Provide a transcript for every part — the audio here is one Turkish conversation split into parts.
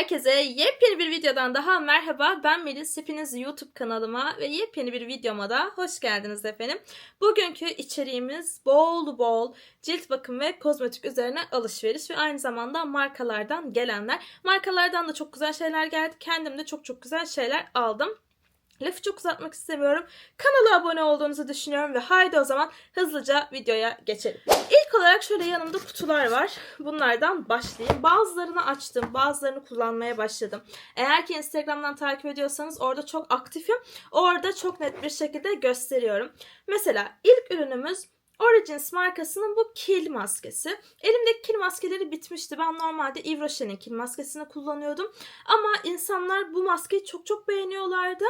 Herkese yepyeni bir videodan daha merhaba. Ben Melis. Hepiniz YouTube kanalıma ve yepyeni bir videoma da hoş geldiniz efendim. Bugünkü içeriğimiz bol bol cilt bakım ve kozmetik üzerine alışveriş ve aynı zamanda markalardan gelenler. Markalardan da çok güzel şeyler geldi. Kendim de çok çok güzel şeyler aldım. Lafı çok uzatmak istemiyorum. Kanala abone olduğunuzu düşünüyorum ve haydi o zaman hızlıca videoya geçelim. İlk olarak şöyle yanımda kutular var. Bunlardan başlayayım. Bazılarını açtım, bazılarını kullanmaya başladım. Eğer ki Instagram'dan takip ediyorsanız orada çok aktifim. Orada çok net bir şekilde gösteriyorum. Mesela ilk ürünümüz Origins markasının bu kil maskesi. Elimdeki kil maskeleri bitmişti. Ben normalde Yves Rocher'in kil maskesini kullanıyordum. Ama insanlar bu maskeyi çok çok beğeniyorlardı.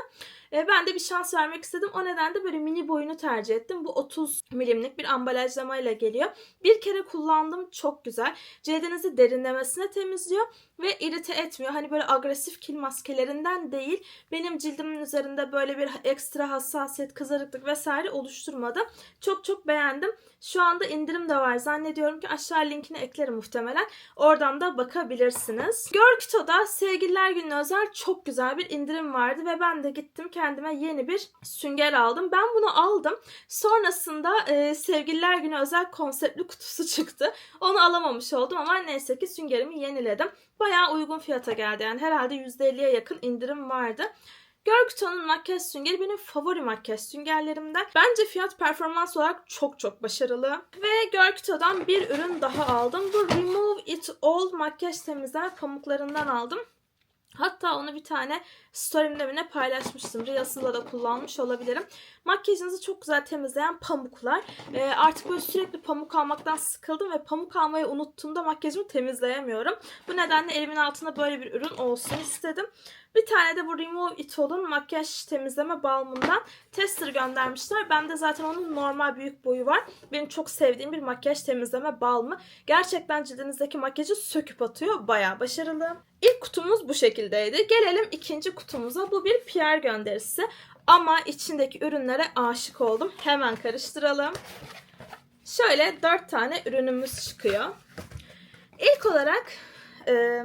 E, ben de bir şans vermek istedim. O nedenle böyle mini boyunu tercih ettim. Bu 30 milimlik bir ambalajlamayla geliyor. Bir kere kullandım. Çok güzel. Cildinizi derinlemesine temizliyor ve irite etmiyor. Hani böyle agresif kil maskelerinden değil. Benim cildimin üzerinde böyle bir ekstra hassasiyet, kızarıklık vesaire oluşturmadı. Çok çok beğendim. Şu anda indirim de var. Zannediyorum ki aşağı linkini eklerim muhtemelen. Oradan da bakabilirsiniz. Görkito'da sevgililer gününe özel çok güzel bir indirim vardı ve ben de gittim kendime yeni bir sünger aldım. Ben bunu aldım. Sonrasında e, sevgililer günü özel konseptli kutusu çıktı. Onu alamamış oldum ama neyse ki süngerimi yeniledim. Bayağı uygun fiyata geldi. Yani herhalde %50'ye yakın indirim vardı. Görkito'nun makyaj süngeri benim favori makyaj süngerlerimden. Bence fiyat performans olarak çok çok başarılı. Ve Görkito'dan bir ürün daha aldım. Bu Remove It All makyaj temizler pamuklarından aldım. Hatta onu bir tane story'imde mi ne paylaşmıştım. Reels'ında da kullanmış olabilirim. Makyajınızı çok güzel temizleyen pamuklar. Ee, artık böyle sürekli pamuk almaktan sıkıldım ve pamuk almayı unuttuğumda makyajımı temizleyemiyorum. Bu nedenle elimin altında böyle bir ürün olsun istedim. Bir tane de bu Remove It All'un makyaj temizleme balmından tester göndermişler. Bende zaten onun normal büyük boyu var. Benim çok sevdiğim bir makyaj temizleme balmı. Gerçekten cildinizdeki makyajı söküp atıyor. Bayağı başarılı. İlk kutumuz bu şekildeydi. Gelelim ikinci kutumuza. Bu bir PR gönderisi. Ama içindeki ürünlere aşık oldum. Hemen karıştıralım. Şöyle dört tane ürünümüz çıkıyor. İlk olarak e,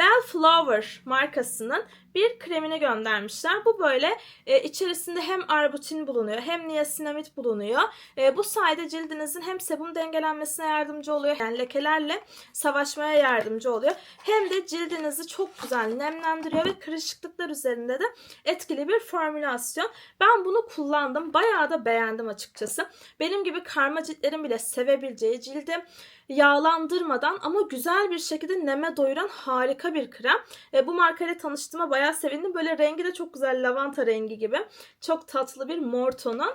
Bellflower markasının bir kremini göndermişler. Bu böyle e, içerisinde hem arbutin bulunuyor hem niasinamid bulunuyor. E, bu sayede cildinizin hem sebum dengelenmesine yardımcı oluyor. Yani lekelerle savaşmaya yardımcı oluyor. Hem de cildinizi çok güzel nemlendiriyor ve kırışıklıklar üzerinde de etkili bir formülasyon. Ben bunu kullandım. Bayağı da beğendim açıkçası. Benim gibi karma ciltlerin bile sevebileceği cildi yağlandırmadan ama güzel bir şekilde neme doyuran harika bir krem. E, bu markayla tanıştığıma bayağı sevindim. Böyle rengi de çok güzel lavanta rengi gibi. Çok tatlı bir mor tonu.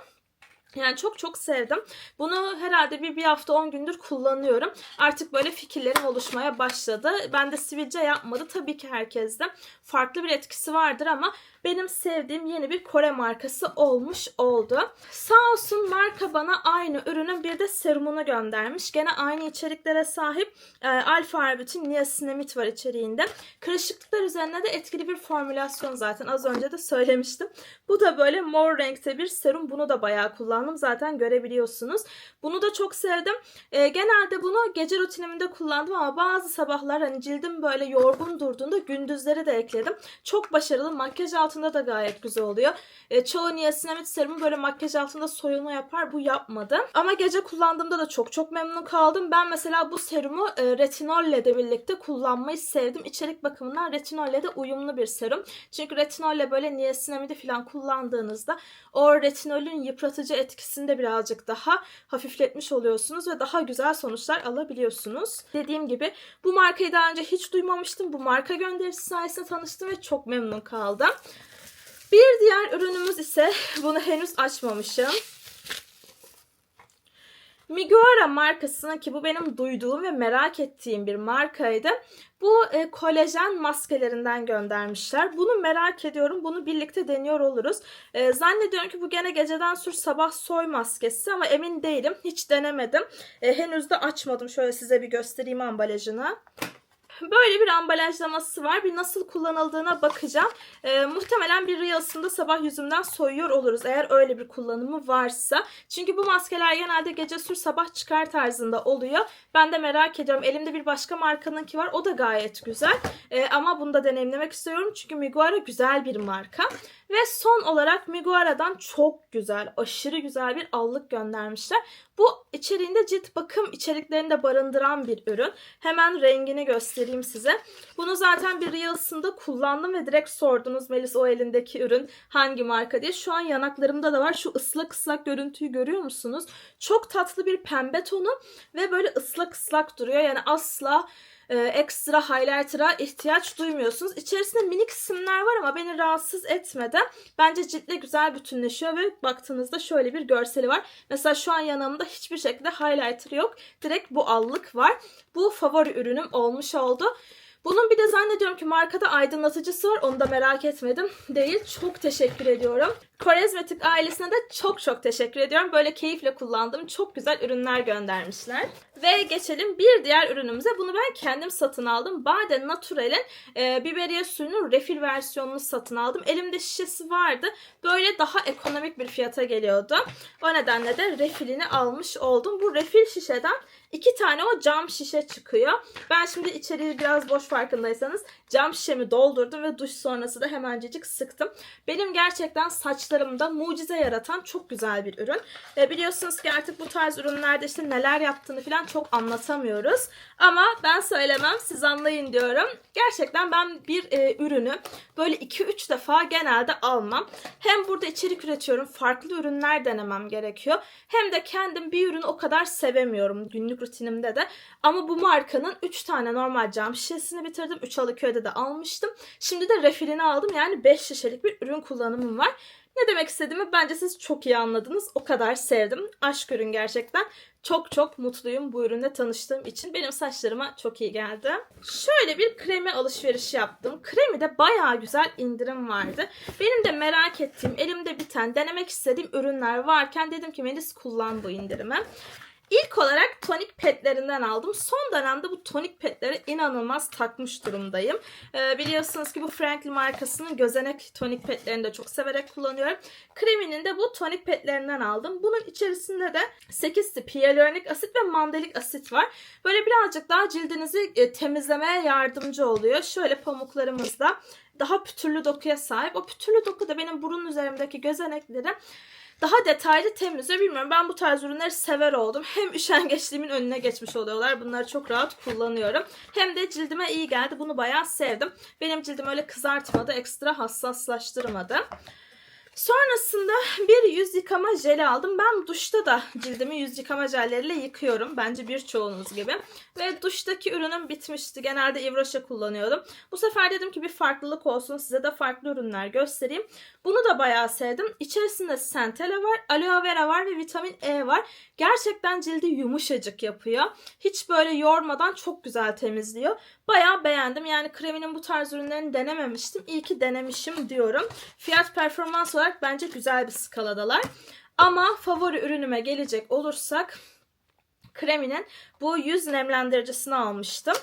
Yani çok çok sevdim. Bunu herhalde bir, bir hafta 10 gündür kullanıyorum. Artık böyle fikirlerim oluşmaya başladı. Ben de sivilce yapmadı. Tabii ki herkeste farklı bir etkisi vardır ama benim sevdiğim yeni bir Kore markası olmuş oldu. Sağ olsun marka bana aynı ürünün bir de serumunu göndermiş. Gene aynı içeriklere sahip e, alfa arbutin niasinamid var içeriğinde. Kırışıklıklar üzerine de etkili bir formülasyon zaten az önce de söylemiştim. Bu da böyle mor renkte bir serum. Bunu da bayağı kullandım. Zaten görebiliyorsunuz. Bunu da çok sevdim. E, genelde bunu gece rutinimde kullandım ama bazı sabahlar hani cildim böyle yorgun durduğunda gündüzleri de ekledim. Çok başarılı. Makyaj altında da gayet güzel oluyor. E, çoğu niasinamid serumu böyle makyaj altında soyulma yapar. Bu yapmadı. Ama gece kullandığımda da çok çok memnun kaldım. Ben mesela bu serumu e, retinolle de birlikte kullanmayı sevdim. İçerik bakımından retinolle de uyumlu bir serum. Çünkü retinolle böyle niasinamidi falan kullandığınızda o retinolün yıpratıcı etkisini de birazcık daha hafifletmiş oluyorsunuz ve daha güzel sonuçlar alabiliyorsunuz. Dediğim gibi bu markayı daha önce hiç duymamıştım. Bu marka gönderisi sayesinde tanıştım ve çok memnun kaldım. Bir diğer ürünümüz ise bunu henüz açmamışım. Miguara markasının ki bu benim duyduğum ve merak ettiğim bir markaydı. Bu e, kolajen maskelerinden göndermişler. Bunu merak ediyorum. Bunu birlikte deniyor oluruz. E, zannediyorum ki bu gene geceden sür sabah soy maskesi ama emin değilim. Hiç denemedim. E, henüz de açmadım. Şöyle size bir göstereyim ambalajını. Böyle bir ambalajlaması var. Bir nasıl kullanıldığına bakacağım. Ee, muhtemelen bir Reels'ında sabah yüzümden soyuyor oluruz eğer öyle bir kullanımı varsa. Çünkü bu maskeler genelde gece sür sabah çıkar tarzında oluyor. Ben de merak ediyorum. Elimde bir başka markanınki var. O da gayet güzel. Ee, ama bunu da deneyimlemek istiyorum. Çünkü Miguara güzel bir marka. Ve son olarak Miguara'dan çok güzel, aşırı güzel bir allık göndermişler. Bu içeriğinde cilt bakım içeriklerini de barındıran bir ürün. Hemen rengini göstereyim size. Bunu zaten bir Reels'ında kullandım ve direkt sordunuz Melis o elindeki ürün hangi marka diye. Şu an yanaklarımda da var. Şu ıslak ıslak görüntüyü görüyor musunuz? Çok tatlı bir pembe tonu ve böyle ıslak ıslak duruyor. Yani asla e, ekstra highlighter'a ihtiyaç duymuyorsunuz. İçerisinde minik simler var ama beni rahatsız etmeden bence ciltle güzel bütünleşiyor ve baktığınızda şöyle bir görseli var. Mesela şu an yanımda hiçbir şekilde highlighter yok. Direkt bu allık var. Bu favori ürünüm olmuş oldu. Bunun bir de zannediyorum ki markada aydınlatıcısı var. Onu da merak etmedim. Değil. Çok teşekkür ediyorum. Korezmetik ailesine de çok çok teşekkür ediyorum. Böyle keyifle kullandığım çok güzel ürünler göndermişler. Ve geçelim bir diğer ürünümüze. Bunu ben kendim satın aldım. Bade Natural'in e, biberiye suyunun refil versiyonunu satın aldım. Elimde şişesi vardı. Böyle daha ekonomik bir fiyata geliyordu. O nedenle de refilini almış oldum. Bu refil şişeden iki tane o cam şişe çıkıyor. Ben şimdi içeriği biraz boş farkındaysanız cam şişemi doldurdum ve duş sonrası da hemencecik sıktım. Benim gerçekten saçlarımda mucize yaratan çok güzel bir ürün. E, biliyorsunuz ki artık bu tarz ürünlerde işte neler yaptığını falan çok anlatamıyoruz. Ama ben söylemem siz anlayın diyorum. Gerçekten ben bir e, ürünü böyle 2-3 defa genelde almam. Hem burada içerik üretiyorum. Farklı ürünler denemem gerekiyor. Hem de kendim bir ürünü o kadar sevemiyorum günlük rutinimde de. Ama bu markanın 3 tane normal cam şişesini bitirdim. 3 Alıköy'de de almıştım. Şimdi de refilini aldım. Yani 5 şişelik bir ürün kullanımım var. Ne demek istediğimi bence siz çok iyi anladınız. O kadar sevdim. Aşk ürün gerçekten. Çok çok mutluyum bu ürünle tanıştığım için. Benim saçlarıma çok iyi geldi. Şöyle bir kremi alışveriş yaptım. Kremi de bayağı güzel indirim vardı. Benim de merak ettiğim, elimde biten, denemek istediğim ürünler varken dedim ki Melis kullan bu indirimi. İlk olarak tonik petlerinden aldım. Son dönemde bu tonik petlere inanılmaz takmış durumdayım. Ee, biliyorsunuz ki bu Franklin markasının gözenek tonik petlerini de çok severek kullanıyorum. Kreminin de bu tonik petlerinden aldım. Bunun içerisinde de 8 tip asit ve mandalik asit var. Böyle birazcık daha cildinizi e, temizlemeye yardımcı oluyor. Şöyle pamuklarımızda daha pütürlü dokuya sahip. O pütürlü doku da benim burun üzerimdeki gözenekleri daha detaylı temizliyor. Bilmiyorum ben bu tarz ürünleri sever oldum. Hem üşengeçliğimin önüne geçmiş oluyorlar. Bunları çok rahat kullanıyorum. Hem de cildime iyi geldi. Bunu bayağı sevdim. Benim cildim öyle kızartmadı. Ekstra hassaslaştırmadı. Sonrasında bir yüz yıkama jeli aldım. Ben duşta da cildimi yüz yıkama jelleriyle yıkıyorum. Bence birçoğunuz gibi. Ve duştaki ürünüm bitmişti. Genelde Rocher kullanıyordum. Bu sefer dedim ki bir farklılık olsun. Size de farklı ürünler göstereyim. Bunu da bayağı sevdim. İçerisinde centella var, aloe vera var ve vitamin E var. Gerçekten cildi yumuşacık yapıyor. Hiç böyle yormadan çok güzel temizliyor. Bayağı beğendim. Yani kreminin bu tarz ürünlerini denememiştim. İyi ki denemişim diyorum. Fiyat performans olarak bence güzel bir skaladalar. Ama favori ürünüme gelecek olursak kreminin bu yüz nemlendiricisini almıştım.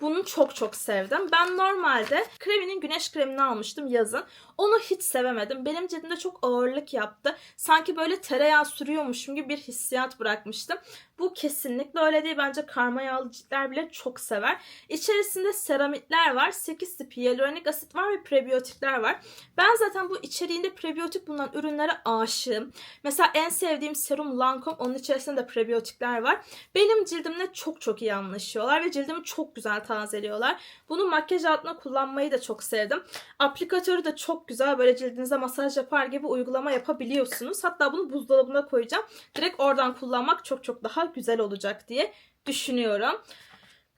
Bunu çok çok sevdim. Ben normalde kreminin güneş kremini almıştım yazın. Onu hiç sevemedim. Benim cildimde çok ağırlık yaptı. Sanki böyle tereyağı sürüyormuşum gibi bir hissiyat bırakmıştım. Bu kesinlikle öyle değil. Bence karma yağlı ciltler bile çok sever. İçerisinde seramitler var. 8 tip hyaluronik asit var ve prebiyotikler var. Ben zaten bu içeriğinde prebiyotik bulunan ürünlere aşığım. Mesela en sevdiğim serum Lancome. Onun içerisinde de prebiyotikler var. Benim cildimle çok çok iyi anlaşıyorlar ve cildimi çok güzel tazeliyorlar. Bunu makyaj altına kullanmayı da çok sevdim. Aplikatörü de çok güzel böyle cildinize masaj yapar gibi uygulama yapabiliyorsunuz. Hatta bunu buzdolabına koyacağım. Direkt oradan kullanmak çok çok daha güzel olacak diye düşünüyorum.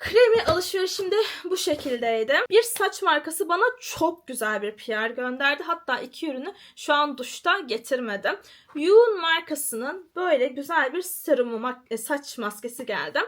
Kremi alışverişimde bu şekildeydi. Bir saç markası bana çok güzel bir PR gönderdi. Hatta iki ürünü şu an duşta getirmedim. Yoon markasının böyle güzel bir serumu saç maskesi geldi.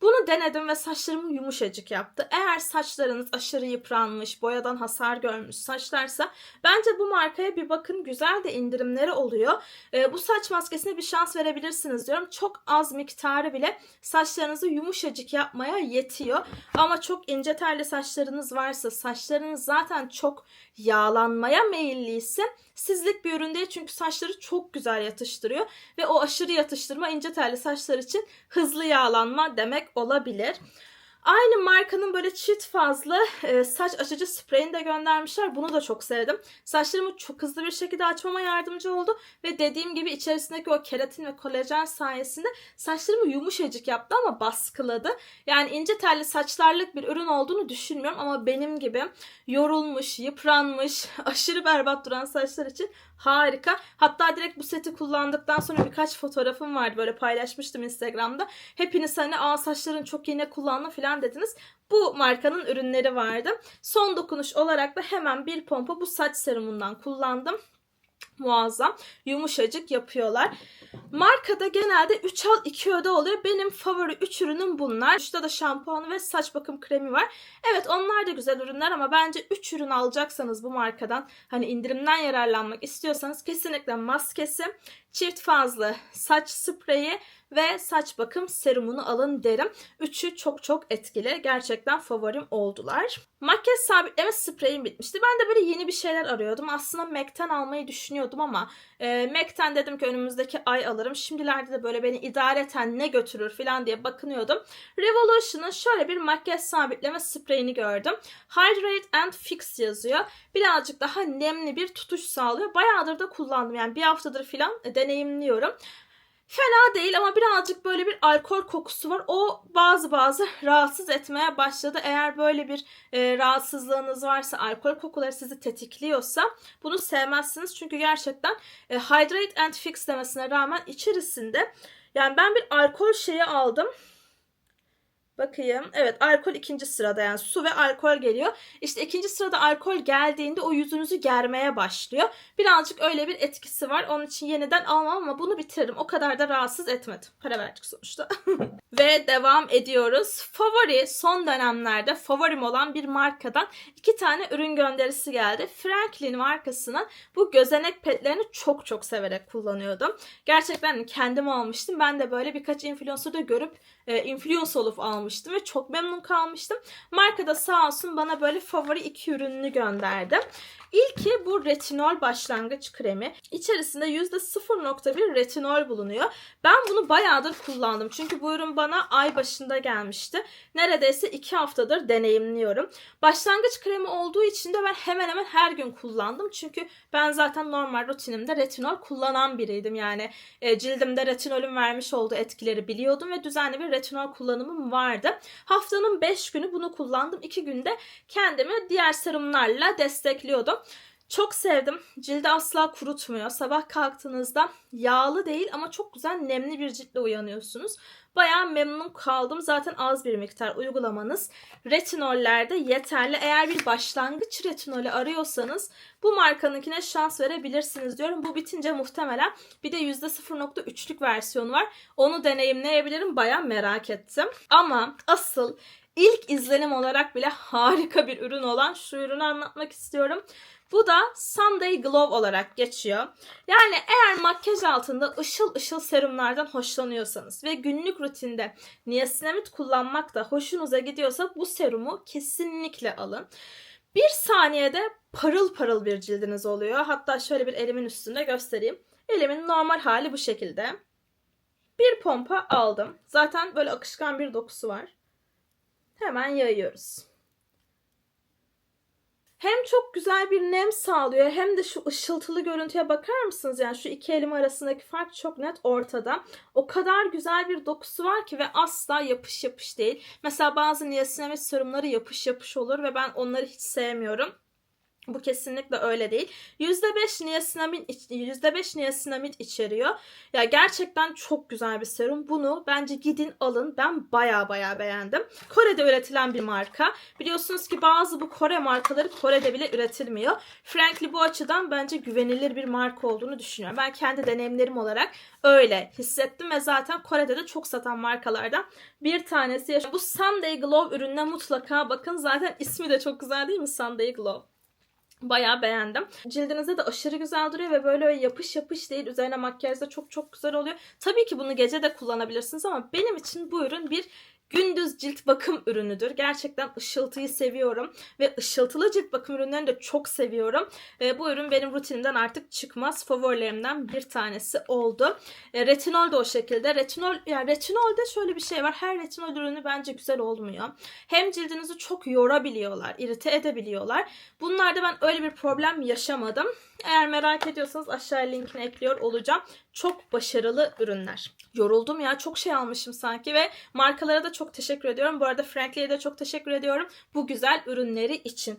Bunu denedim ve saçlarımı yumuşacık yaptı. Eğer saçlarınız aşırı yıpranmış, boyadan hasar görmüş saçlarsa bence bu markaya bir bakın. Güzel de indirimleri oluyor. Ee, bu saç maskesine bir şans verebilirsiniz diyorum. Çok az miktarı bile saçlarınızı yumuşacık yapmaya yetiyor. Ama çok ince telli saçlarınız varsa, saçlarınız zaten çok yağlanmaya meyilliyse sizlik bir ürün değil çünkü saçları çok güzel yatıştırıyor ve o aşırı yatıştırma ince telli saçlar için hızlı yağlanma demek olabilir. Aynı markanın böyle çift fazlı e, saç açıcı spreyini de göndermişler. Bunu da çok sevdim. Saçlarımı çok hızlı bir şekilde açmama yardımcı oldu. Ve dediğim gibi içerisindeki o keratin ve kolajen sayesinde saçlarımı yumuşacık yaptı ama baskıladı. Yani ince telli saçlarlık bir ürün olduğunu düşünmüyorum ama benim gibi yorulmuş, yıpranmış, aşırı berbat duran saçlar için harika. Hatta direkt bu seti kullandıktan sonra birkaç fotoğrafım vardı böyle paylaşmıştım Instagram'da. Hepiniz hani aa saçların çok yine kullandı falan dediniz. Bu markanın ürünleri vardı. Son dokunuş olarak da hemen bir pompa bu saç serumundan kullandım muazzam. Yumuşacık yapıyorlar. Markada genelde 3 al 2 öde oluyor. Benim favori 3 ürünüm bunlar. Üstte de şampuanı ve saç bakım kremi var. Evet onlar da güzel ürünler ama bence 3 ürün alacaksanız bu markadan hani indirimden yararlanmak istiyorsanız kesinlikle maskesi, çift fazlı saç spreyi ve saç bakım serumunu alın derim. Üçü çok çok etkili. Gerçekten favorim oldular. Makyaj sabitleme spreyim bitmişti. Ben de böyle yeni bir şeyler arıyordum. Aslında MAC'ten almayı düşünüyordum ama e, MAC'ten dedim ki önümüzdeki ay alırım. Şimdilerde de böyle beni idareten ne götürür falan diye bakınıyordum. Revolution'ın şöyle bir makyaj sabitleme spreyini gördüm. Hydrate and Fix yazıyor. Birazcık daha nemli bir tutuş sağlıyor. Bayağıdır da kullandım. Yani bir haftadır falan deneyimliyorum. Fena değil ama birazcık böyle bir alkol kokusu var. O bazı bazı rahatsız etmeye başladı. Eğer böyle bir e, rahatsızlığınız varsa, alkol kokuları sizi tetikliyorsa bunu sevmezsiniz. Çünkü gerçekten e, Hydrate and Fix demesine rağmen içerisinde yani ben bir alkol şeyi aldım. Bakayım. Evet alkol ikinci sırada yani su ve alkol geliyor. İşte ikinci sırada alkol geldiğinde o yüzünüzü germeye başlıyor. Birazcık öyle bir etkisi var. Onun için yeniden almam ama bunu bitiririm. O kadar da rahatsız etmedi. Para verdik sonuçta. ve devam ediyoruz. Favori son dönemlerde favorim olan bir markadan iki tane ürün gönderisi geldi. Franklin markasının bu gözenek petlerini çok çok severek kullanıyordum. Gerçekten kendim almıştım. Ben de böyle birkaç influencer'da görüp e, influence olup almıştım ve çok memnun kalmıştım. Markada sağ olsun bana böyle favori iki ürününü gönderdi. İlki bu retinol başlangıç kremi. İçerisinde %0.1 retinol bulunuyor. Ben bunu bayağıdır kullandım. Çünkü bu ürün bana ay başında gelmişti. Neredeyse 2 haftadır deneyimliyorum. Başlangıç kremi olduğu için de ben hemen hemen her gün kullandım. Çünkü ben zaten normal rutinimde retinol kullanan biriydim. Yani e, cildimde retinolün vermiş olduğu etkileri biliyordum ve düzenli bir retinol kullanımım vardı. Haftanın 5 günü bunu kullandım. 2 günde kendimi diğer serumlarla destekliyordum. Çok sevdim. Cildi asla kurutmuyor. Sabah kalktığınızda yağlı değil ama çok güzel nemli bir ciltle uyanıyorsunuz. Bayağı memnun kaldım. Zaten az bir miktar uygulamanız retinollerde yeterli. Eğer bir başlangıç retinolü arıyorsanız bu markanınkine şans verebilirsiniz diyorum. Bu bitince muhtemelen bir de %0.3'lük versiyonu var. Onu deneyimleyebilirim. Bayağı merak ettim. Ama asıl ilk izlenim olarak bile harika bir ürün olan şu ürünü anlatmak istiyorum. Bu da Sunday Glow olarak geçiyor. Yani eğer makyaj altında ışıl ışıl serumlardan hoşlanıyorsanız ve günlük rutinde niasinamid kullanmak da hoşunuza gidiyorsa bu serumu kesinlikle alın. Bir saniyede parıl parıl bir cildiniz oluyor. Hatta şöyle bir elimin üstünde göstereyim. Elimin normal hali bu şekilde. Bir pompa aldım. Zaten böyle akışkan bir dokusu var. Hemen yayıyoruz. Hem çok güzel bir nem sağlıyor hem de şu ışıltılı görüntüye bakar mısınız? Yani şu iki elim arasındaki fark çok net ortada. O kadar güzel bir dokusu var ki ve asla yapış yapış değil. Mesela bazı niasinamid serumları yapış yapış olur ve ben onları hiç sevmiyorum. Bu kesinlikle öyle değil. %5 niasinamid, iç- %5 niasinamid içeriyor. Ya gerçekten çok güzel bir serum. Bunu bence gidin alın. Ben baya baya beğendim. Kore'de üretilen bir marka. Biliyorsunuz ki bazı bu Kore markaları Kore'de bile üretilmiyor. Frankly bu açıdan bence güvenilir bir marka olduğunu düşünüyorum. Ben kendi deneyimlerim olarak öyle hissettim ve zaten Kore'de de çok satan markalardan bir tanesi. Bu Sunday Glow ürününe mutlaka bakın. Zaten ismi de çok güzel değil mi Sunday Glow? Bayağı beğendim. Cildinizde de aşırı güzel duruyor ve böyle yapış yapış değil. Üzerine makyaj da çok çok güzel oluyor. Tabii ki bunu gece de kullanabilirsiniz ama benim için bu ürün bir gündüz cilt bakım ürünüdür. Gerçekten ışıltıyı seviyorum ve ışıltılı cilt bakım ürünlerini de çok seviyorum. E, bu ürün benim rutinimden artık çıkmaz favorilerimden bir tanesi oldu. E, retinol da o şekilde. Retinol yani retinolde şöyle bir şey var. Her retinol ürünü bence güzel olmuyor. Hem cildinizi çok yorabiliyorlar, irite edebiliyorlar. Bunlarda ben öyle bir problem yaşamadım. Eğer merak ediyorsanız aşağıya linkini ekliyor olacağım. Çok başarılı ürünler. Yoruldum ya çok şey almışım sanki ve markalara da çok teşekkür ediyorum. Bu arada Frankly'e de çok teşekkür ediyorum bu güzel ürünleri için.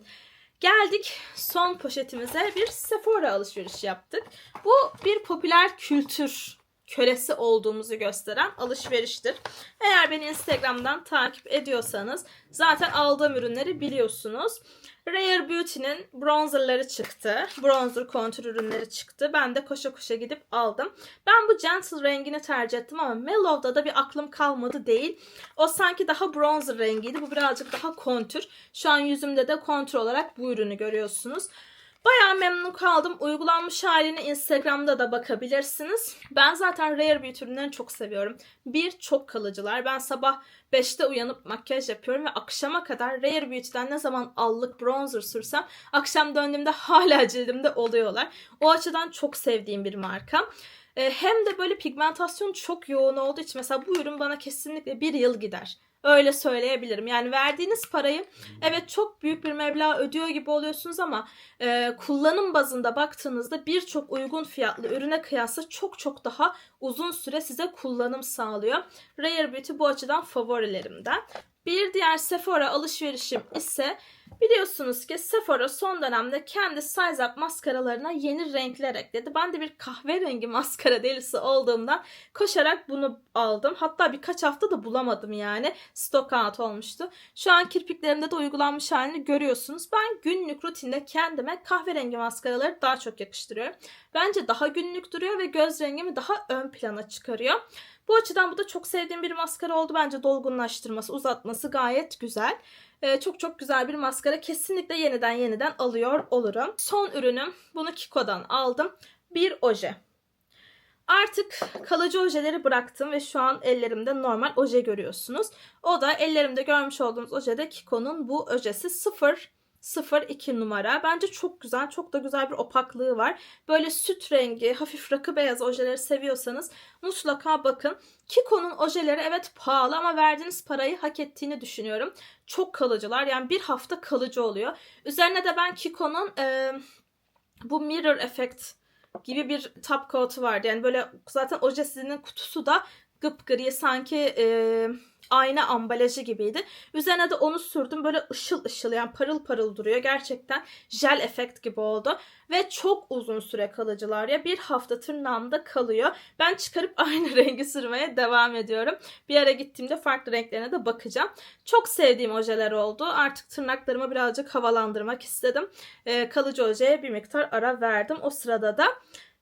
Geldik son poşetimize bir Sephora alışveriş yaptık. Bu bir popüler kültür kölesi olduğumuzu gösteren alışveriştir. Eğer beni Instagram'dan takip ediyorsanız zaten aldığım ürünleri biliyorsunuz. Rare Beauty'nin bronzerları çıktı. Bronzer kontür ürünleri çıktı. Ben de koşa koşa gidip aldım. Ben bu Gentle rengini tercih ettim ama Mellow'da da bir aklım kalmadı değil. O sanki daha bronzer rengiydi. Bu birazcık daha kontür. Şu an yüzümde de kontür olarak bu ürünü görüyorsunuz. Bayağı memnun kaldım. Uygulanmış halini Instagram'da da bakabilirsiniz. Ben zaten Rare Beauty ürünlerini çok seviyorum. Bir, çok kalıcılar. Ben sabah 5'te uyanıp makyaj yapıyorum ve akşama kadar Rare Beauty'den ne zaman allık bronzer sürsem akşam döndüğümde hala cildimde oluyorlar. O açıdan çok sevdiğim bir marka. Ee, Hem de böyle pigmentasyon çok yoğun olduğu için mesela bu ürün bana kesinlikle bir yıl gider. Öyle söyleyebilirim. Yani verdiğiniz parayı evet çok büyük bir meblağ ödüyor gibi oluyorsunuz ama e, kullanım bazında baktığınızda birçok uygun fiyatlı ürüne kıyasla çok çok daha uzun süre size kullanım sağlıyor. Rare Beauty bu açıdan favorilerimden. Bir diğer Sephora alışverişim ise biliyorsunuz ki Sephora son dönemde kendi Size Up maskaralarına yeni renkler ekledi. Ben de bir kahverengi maskara delisi olduğumdan koşarak bunu aldım. Hatta birkaç hafta da bulamadım yani. Stock out olmuştu. Şu an kirpiklerimde de uygulanmış halini görüyorsunuz. Ben günlük rutinde kendime kahverengi maskaraları daha çok yakıştırıyorum. Bence daha günlük duruyor ve göz rengimi daha ön plana çıkarıyor. Bu açıdan bu da çok sevdiğim bir maskara oldu. Bence dolgunlaştırması, uzatması gayet güzel. Ee, çok çok güzel bir maskara. Kesinlikle yeniden yeniden alıyor olurum. Son ürünüm. Bunu Kiko'dan aldım. Bir oje. Artık kalıcı ojeleri bıraktım ve şu an ellerimde normal oje görüyorsunuz. O da ellerimde görmüş olduğunuz oje de Kiko'nun bu ojesi 0 02 numara. Bence çok güzel, çok da güzel bir opaklığı var. Böyle süt rengi, hafif rakı beyaz ojeleri seviyorsanız mutlaka bakın. Kiko'nun ojeleri evet pahalı ama verdiğiniz parayı hak ettiğini düşünüyorum. Çok kalıcılar. Yani bir hafta kalıcı oluyor. Üzerine de ben Kiko'nun e, bu mirror effect gibi bir top coat'u vardı. Yani böyle zaten ojesinin kutusu da gıpgri sanki e, ayna ambalajı gibiydi. Üzerine de onu sürdüm. Böyle ışıl ışıl yani parıl parıl duruyor. Gerçekten jel efekt gibi oldu. Ve çok uzun süre kalıcılar ya. Bir hafta tırnağımda kalıyor. Ben çıkarıp aynı rengi sürmeye devam ediyorum. Bir ara gittiğimde farklı renklerine de bakacağım. Çok sevdiğim ojeler oldu. Artık tırnaklarımı birazcık havalandırmak istedim. E, kalıcı ojeye bir miktar ara verdim. O sırada da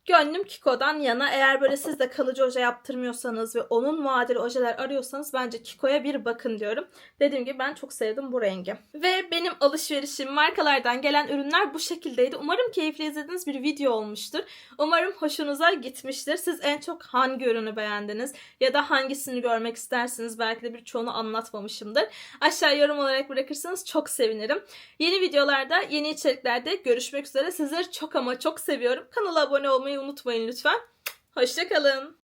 Gönlüm Kiko'dan yana. Eğer böyle siz de kalıcı oje yaptırmıyorsanız ve onun muadili ojeler arıyorsanız bence Kiko'ya bir bakın diyorum. Dediğim gibi ben çok sevdim bu rengi. Ve benim alışverişim markalardan gelen ürünler bu şekildeydi. Umarım keyifli izlediğiniz bir video olmuştur. Umarım hoşunuza gitmiştir. Siz en çok hangi ürünü beğendiniz? Ya da hangisini görmek istersiniz? Belki de birçoğunu anlatmamışımdır. Aşağı yorum olarak bırakırsanız çok sevinirim. Yeni videolarda, yeni içeriklerde görüşmek üzere. Sizleri çok ama çok seviyorum. Kanala abone olmayı unutmayın lütfen. Hoşçakalın.